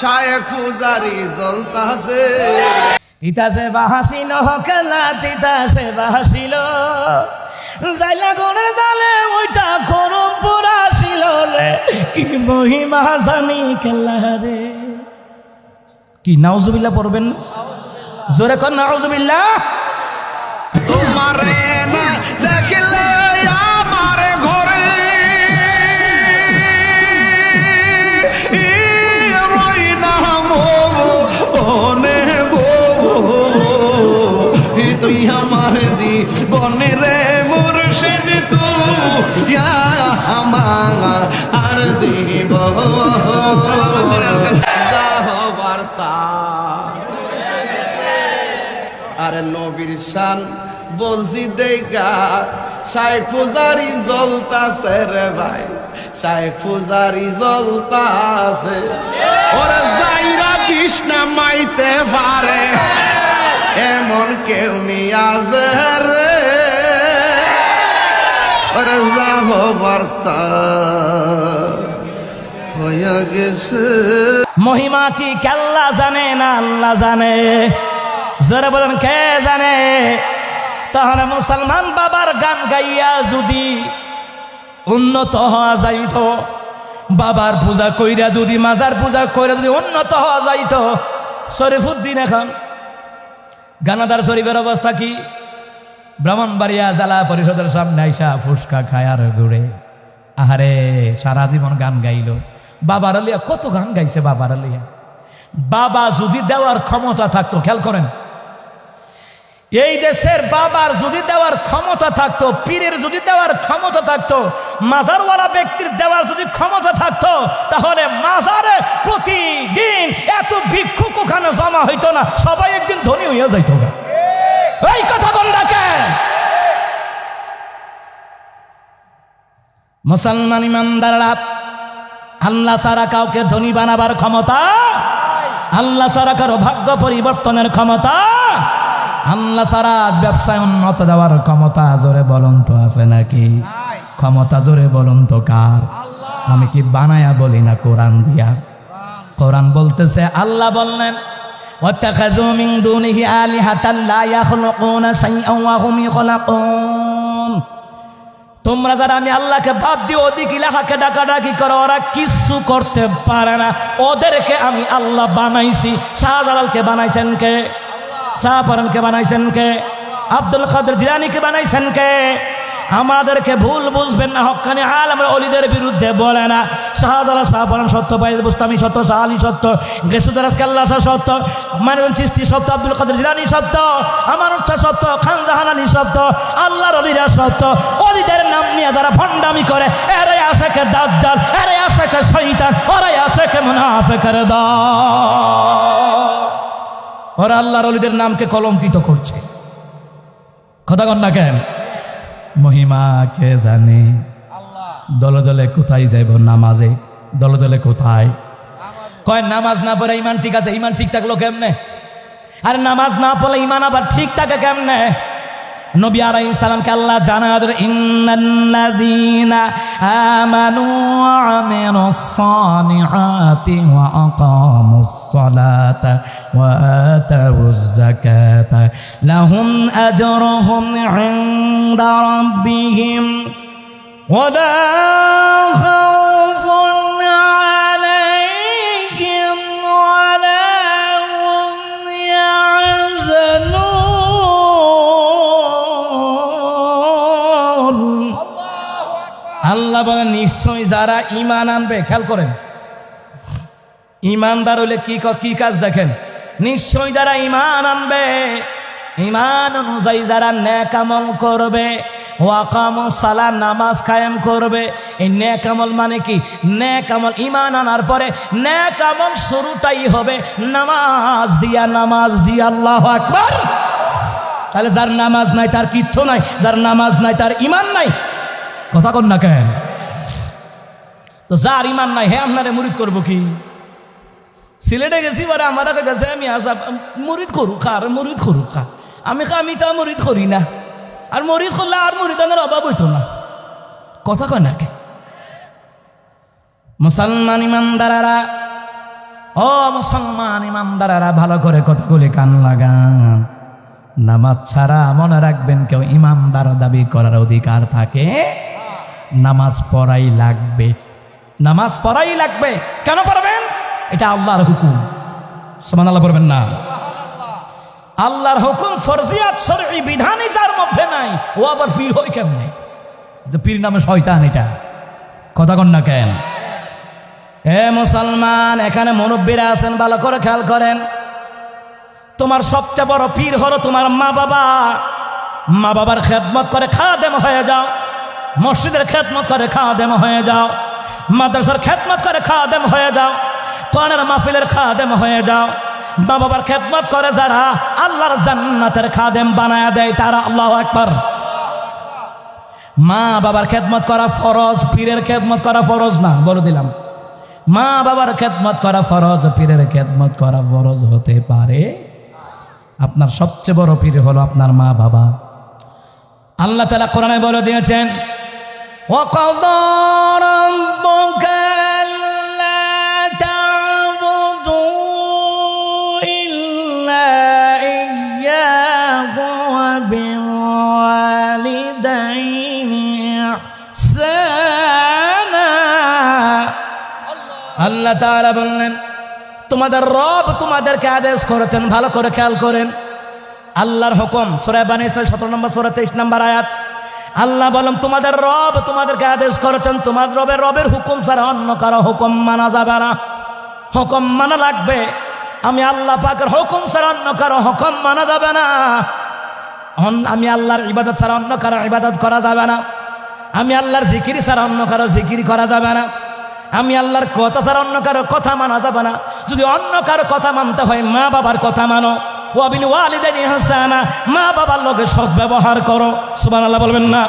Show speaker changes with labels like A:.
A: শায়েক পূজারি জ্বলতাছে
B: তিতাসে বাহাসিল খেলা তিতাসে বাহাসিল জাইলা গনের দালে ওইটা গরম পুরাছিল রে। কি মহিমা জানি খেলা রে। কি নাউজুবিল্লাহ পড়বেন? জোরে কর নাউজুবিল্লাহ।
A: তোমারে জীবনে রে মুর্শিদ তুই আমার আর বার্তা। আরে নবীর শান বলছি দেখা সাই পূজারি জ্বলতাছে রে ভাই, সাই পূজারি জ্বলতাছে। ওরে যাইরা কৃষ্ণা মাইতে পারে, এমন কেউ নিয়াজে রে গেছে।
B: মহিমা কি কেল্লা জানে না আল্লাহ জানে? জোরে বলেন, কে জানে? তাহলে মুসলমান বাবার গান গাইয়া যদি উন্নত হওয়া যাইত, বাবার পূজা কইরা যদি, মাজার পূজা কইরা যদি উন্নত হওয়া যাইত, শরীফুদ্দিন এখন গানাদার শরীফের অবস্থা কি? ব্রাহ্মণবাড়িয়া জেলা পরিষদের সামনে আইসা ফুসকা খায় আর ঘুরে। আহারে, সারা জীবন গান গাইল। বাবার আলিয়া কত গান গাইছে বাবার আলিয়া বাবা যদি দেওয়ার ক্ষমতা থাকতো, খেয়াল করেন। এই দেশের বাবার যদি দেওয়ার ক্ষমতা থাকতো, পীরের যদি দেওয়ার ক্ষমতা থাকতো, মাজারওয়ালা ব্যক্তির দেওয়ার যদি ক্ষমতা থাকতো, তাহলে মাজারে প্রতিদিন এত ভিক্ষুক ওখানে জমা হইতো না, সবাই একদিন ধনী হইয়া যাইতো গা। মুসলমান ইমানদাররা আল্লাহ সারা কাউকে ধনী বানাবার ক্ষমতা আল্লাহ সারা কারো ভাগ্য পরিবর্তনের ক্ষমতা আল্লাহ সারা আজ ব্যবসায় উন্নত দেওয়ার ক্ষমতা জোরে বলুন তো আছে নাকি ক্ষমতা জোরে বলুন তো কার আমি কি বানায়া বলি না কোরআন দিয়া কোরআন বলতেছে আল্লাহ বললেন واتخذوا من دونه آلهة لا يخلقون شيئا وهم يخلقون তোমরা যারা আমি আল্লাহকে বাদ দিয়ে ওদিক ইলাহাকে ডাকাডাকি করো, ওরা কিচ্ছু করতে পারে না। ওদেরকে আমি আল্লাহ বানাইছি। শাহজালালকে বানাইছেন কে? শাহপারানকে বানাইছেন কে? আব্দুল কাদের জিলানিকে বানাইছেন কে? আমাদেরকে ভুল বুঝবেন না, হকানি আমরা অলিদের বিরুদ্ধে বলে না। শাহদালা শাহপারান সত্য পাইজ বুস্তামি সত্য শাহ আলী সত্য গেসুদারাস শাহ সত্য মানিদুল চিস্তি সত্য, আব্দুল কাদের জিলানি সত্য, আমার উচ্চা সত্য, খান জাহান আলী সত্য, আল্লাহর অলিরা সত্য, অলিদের নাম নিয়ে যারা ভণ্ডামি করে, এরাই আশেকে দাজ্জাল, এরাই আশেকে শৈতান ওরাই আশেকে মুনাফেকের দল। ওরা আল্লাহর অলিদের নামকে কলঙ্কিত করছে। কথা কন না কেন? মহিমা কে জানে? দলে দলে কোথায় যাইব নামাজে? দলে দলে কোথায়? কয় নামাজ না পড়ে ইমান ঠিক আছে ইমান ঠিক থাকল কেমনে? আর নামাজ না পড়লে ইমান আবার ঠিক থাকে কেমনে? نبي عليه السلام كلا جنادر إن الذين آمنوا وعملوا الصالحات وأقاموا الصلاة وآتوا الزكاة لهم أجرهم عند ربهم ولا خير বলেন নিশ্চয় যারা ইমান আনবে, খেয়াল করেন। ইমানদার হলে কি কি কাজ দেখেন? নিশ্চয় যারা ইমান আনবে ইমান অনুযায়ী যারা ন্যাকামল করবে ওয়াকাম সালা নামাজ কায়েম করবে, এই ন্যাকামল মানে কি? ন্যাকামল ইমান আনার পরে ন্যাকামল শুরুটাই হবে নামাজ দিয়া নামাজ দিয়া, আল্লাহ আকবার। তাহলে যার নামাজ নাই, তার কিচ্ছু নাই, যার নামাজ নাই, তার ইমান নাই। কথা কন না কেন? তো যার ইমান নাই, হে আপনারে মুরিদ করব কি? সিলেটে গেছি বারে আমার কাছে আমি আসা মুরিদ করু খা আর, মুরিদ করু খা আমি আমি তা মুরিদ করি না। আর মুরিদ করলে আর মুরিদানের অভাব হইতো না। কথা কয় নাকি মুসলমান ইমানদারারা, ও মুসলমান ইমানদারেরা, ভালো করে কথাগুলি কান লাগান। নামাজ ছাড়া মনে রাখবেন, কেউ ইমানদার দাবি করার অধিকার থাকে। নামাজ পড়াই লাগবে। নামাজ পড়াই লাগবে। কেন পড়বেন? এটা আল্লাহর হুকুম। সমান আল্লাহ পড়বেন না। আল্লাহর হুকুম ফরজিয়াত শরঈ বিধানই যার মধ্যে নাই। ও আবার পীর হই কেমনে? পীর নামে শয়তান এটা। কথা কন না কেন? এ মুসলমান, এখানে মুরব্বীরা আছেন, ভালো করে খেয়াল করেন। তোমার সবচেয়ে বড় পীর হলো তোমার মা বাবা। মা বাবার খেদমত করে খাদেম হয়ে যাও। মসজিদের খেদমত করে খাদেম হয়ে যাও। মাদ্রাসার খেদমত করে খাদেম হয়ে যাও। কোরআনের মাহফিলের খাদেম হয়ে যাও। মা বাবার খেদমত করে যারা আল্লাহর জান্নাতের খাদেম বানায় দেয় তারা আল্লাহ একবার মা বাবার খেদমত করা ফরজ, পীরের খেদমত করা ফরজ না, বলে দিলাম। মা বাবার খেদমত করা ফরজ, পীরের খেদমত করা ফরজ হতে পারে। আপনার সবচেয়ে বড় পীর হলো আপনার মা বাবা আল্লাহ তালা কোরআনে বলে দিয়েছেন وَقَضَى رَبُّكَ أَلَّا تَعْبُدُوا إِلَّا إِيَّاهُ وَبِالْوَالِدَيْنِ إِحْسَانًا আল্লাহ তাআলা বললেন তোমাদের রব তোমাদেরকে আদেশ করেছেন ভালো করে খেয়াল করেন আল্লাহর হুকুম সুরায় বানী ইসরাইল সতেরো নম্বর সুরা তেইশ নম্বর আয়াত আল্লাহ বলেন, তোমাদের রব তোমাদেরকে আদেশ করেছেন, তোমার রবের রবের হুকুম ছাড়া অন্য কারও হুকুম মানা যাবে না। হুকুম মানা লাগবে। আমি আল্লাহ পাকের হুকুম ছাড়া অন্য কারও হুকুম মানা যাবে না। আমি আল্লাহর ইবাদত ছাড়া অন্য কারও ইবাদত করা যাবে না। আমি আল্লাহর জিকিরি ছাড়া অন্য কারও জিকিরি করা যাবে না। আমি আল্লাহর কথা ছাড়া অন্য কারও কথা মানা যাবে না। যদি অন্য কারও কথা মানতে হয় মা বাবার কথা মানো। ওয়াবিল ওয়ালিদাইনি হাসানা মা বাবার লগে সৎ ব্যবহার করো। সুবহানাল্লাহ বলবেন না।